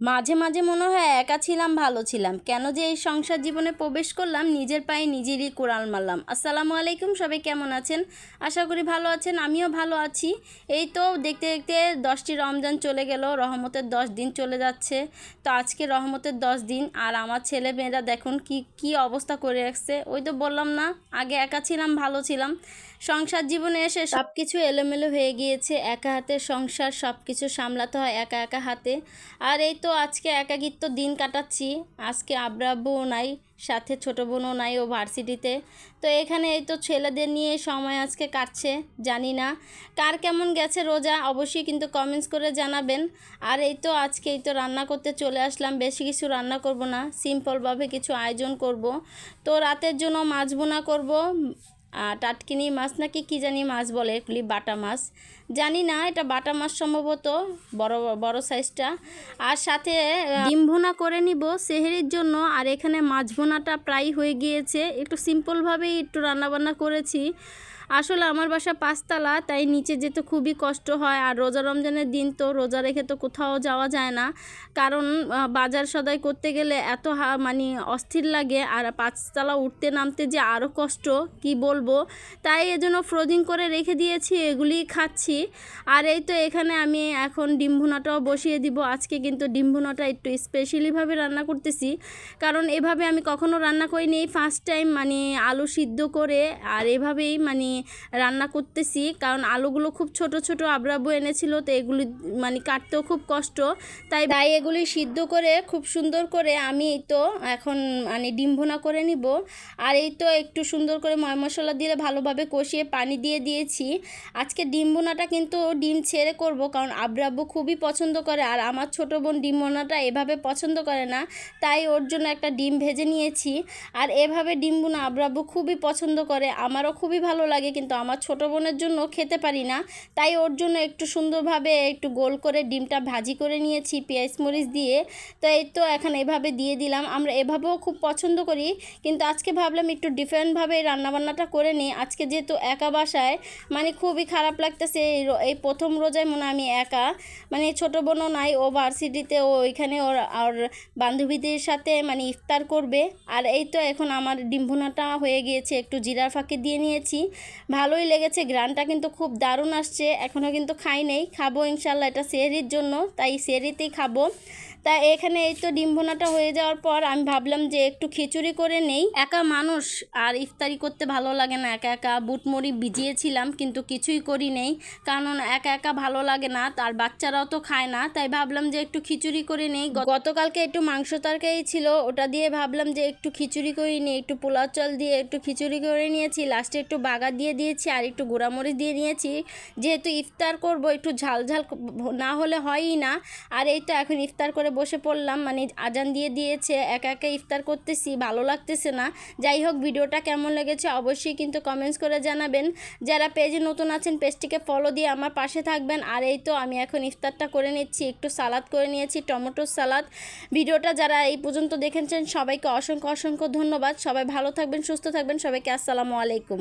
মাঝে মাঝে মনে হয় একা ছিলাম, ভালো ছিলাম। কেন যে এই সংসার জীবনে প্রবেশ করলাম, নিজের পায়ে নিজেরই কোড়াল মারলাম। আসসালামু আলাইকুম, সবাই কেমন আছেন? আশা করি ভালো আছেন, আমিও ভালো আছি। এই তো দেখতে দেখতে দশটি রমজান চলে গেল, রহমতের দশ দিন চলে যাচ্ছে। তো আজকে রহমতের দশ দিন, আর আমার ছেলে মেয়েরা দেখুন কি কি অবস্থা করে রাখছে। ওই তো বললাম না, আগে একা ছিলাম, ভালো ছিলাম। সংসার জীবনে এসে সব কিছু এলোমেলো হয়ে গিয়েছে। একা হাতে সংসার সব কিছু সামলাতে হয়, একা একা হাতে। আর এই তো আজকে একাকিত্ব দিন কাটাচ্ছি। আজকে আব্রাব্বুও নাই, সাথে ছোটো বোনও নাই ও ভার্সিটিতে। তো এখানে এই তো ছেলেদের নিয়ে সময় আজকে কাটছে, জানি না। কার কেমন গেছে রোজা, অবশ্যই কিন্তু কমেন্টস করে জানাবেন। আর এই তো আজকে এই তো রান্না করতে চলে আসলাম, বেশি কিছু রান্না করব না সিম্পলভাবে কিছু আয়োজন করব। তো রাতের জন্য মাছ বোনা করব টাটকিনি মাছ নাকি কী জানি মাছ বলে এগুলি, বাটা মাছ। জানি না, এটা বাটা মাছ সম্ভবত, বড় বড় সাইজটা আর সাথে ডিম ভুনা করে নিব সেহেরির জন্য, আর এখানে মাছ ভোনাটা প্রায় হয়ে গিয়েছে। একটু সিম্পলভাবেই একটু রান্নাবান্না করেছি। আসলে আমার বাসা পাঁচতলা, তাই নিচে যেতে খুবই কষ্ট হয়। আর রোজা রমজানের দিন তো রোজা রেখে তো কোথাও যাওয়া যায় না। কারণ বাজার সদাই করতে গেলে এত মানে অস্থির লাগে। আর পাঁচতলা উঠতে নামতে যে আরও কষ্ট, কি বলব? তাই এজন্য ফ্রোজিং করে রেখে দিয়েছি এগুলি খাচ্ছি। আর এই তো এখানে আমি এখন ডিম ভুনাটাও বসিয়ে দিব। আজকে কিন্তু ডিম ভুনাটা একটু স্পেশালিভাবে রান্না করতেছি। কারণ এভাবে আমি কখনো রান্না করিনি। ফার্স্ট টাইম মানে আলু সিদ্ধ করে, আর এভাবেই মানে রান্না করতেছি, কারণ আলুগুলো খুব ছোট ছোট আবরাবু এনেছিল, তো এগুলি মানে কাটতেও খুব কষ্ট। তাই তাই এগুলি সিদ্ধ করে খুব সুন্দর করে আমি তো এখন মানে ডিম করে নিব। আর এই তো একটু সুন্দর করে ময় মশলা দিয়ে ভালোভাবে কষিয়ে পানি দিয়ে দিয়েছি। আজকে ডিম ভুনাটা কিন্তু ডিম ছেড়ে করব, কারণ আব্রাব্বু খুবই পছন্দ করে, আর আমার ছোট বোন ডিম ভুনাটা এভাবে পছন্দ করে না, তাই ওর জন্য একটা ডিম ভেজে নিয়েছি। আর এভাবে ডিম ভুনা আব্রাব্বু খুবই পছন্দ করে, আমারও খুবই ভালো লাগে। কিন্তু আমার ছোট বোনের জন্য খেতে পারি না। তাই ওর জন্য একটু সুন্দরভাবে একটু গোল করে ডিমটা ভাজি করে নিয়েছি পেঁয়াজ মরিচ দিয়ে। তো এই তো এখন এভাবে দিয়ে দিলাম। আমরা এভাবেও খুব পছন্দ করি। কিন্তু আজকে ভাবলাম একটু ডিফারেন্টভাবে রান্নাবান্নাটা করে নিই। আজকে যেহেতু একা বাসায় মানে খুবই খারাপ লাগতেছে এই এই প্রথম রোজায় মনে আমি একা। মানে ছোট বোনও নাই, ও ভার্সিটিতে, ও ওইখানে ওর, আর বান্ধবীদের সাথে মানে ইফতার করবে। আর এই তো এখন আমার ডিম হয়ে গিয়েছে, একটু জিরার ফাঁকে দিয়ে নিয়েছি। ভালোই লেগেছে গ্রানটা কিন্তু খুব দারুণ আসছে, এখনও কিন্তু খাই নেই, খাব ইনশাল্লাহ এটা সেহরির জন্য, তাই সেহরিতেই খাব। তা এখানে এই তো ডিম ভুনাটা হয়ে যাওয়ার পর আমি ভাবলাম যে একটু খিচুড়ি করে নেই। একা মানুষ, আর ইফতারি করতে ভালো লাগে না, একা একা বুটমুড়ি ভিজিয়েছিলাম, কিন্তু কিছুই করি নেই, কারণ একা একা ভালো লাগে না তার বাচ্চারাও তো খায় না, তাই ভাবলাম যে একটু খিচুড়ি করে নেই। গতকালকে একটু মাংস তরকারি ছিল, ওটা দিয়ে ভাবলাম যে একটু খিচুড়ি করে নিই, একটু পোলাও চাল দিয়ে একটু খিচুড়ি করে নিয়েছি, লাস্টে একটু বাগার দিয়ে দিয়েছি আর একটু গুঁড়ামরিচ দিয়ে নিয়েছি। যেহেতু ইফতার করব, একটু ঝাল ঝাল না হলে হয়ই না। আর এই তো এখন ইফতার করে বসে পড়লাম মানে আজান দিয়ে দিয়েছে, একা একা ইফতার করতেছি, ভালো লাগতেছে না। যাই হোক, ভিডিওটা কেমন লেগেছে অবশ্যই কিন্তু কমেন্টস করে জানাবেন। যারা পেজে নতুন আছেন, পেজটিকে ফলো দিয়ে আমার পাশে থাকবেন। আর এই তো আমি এখন ইফতারটা করে নিচ্ছি, একটু সালাদ করে নিয়েছি টমেটোর সালাদ। ভিডিওটা যারা এই পর্যন্ত দেখেছেন, সবাইকে অসংখ্য অসংখ্য ধন্যবাদ। সবাই ভালো থাকবেন, সুস্থ থাকবেন। সবাইকে আসসালামু আলাইকুম।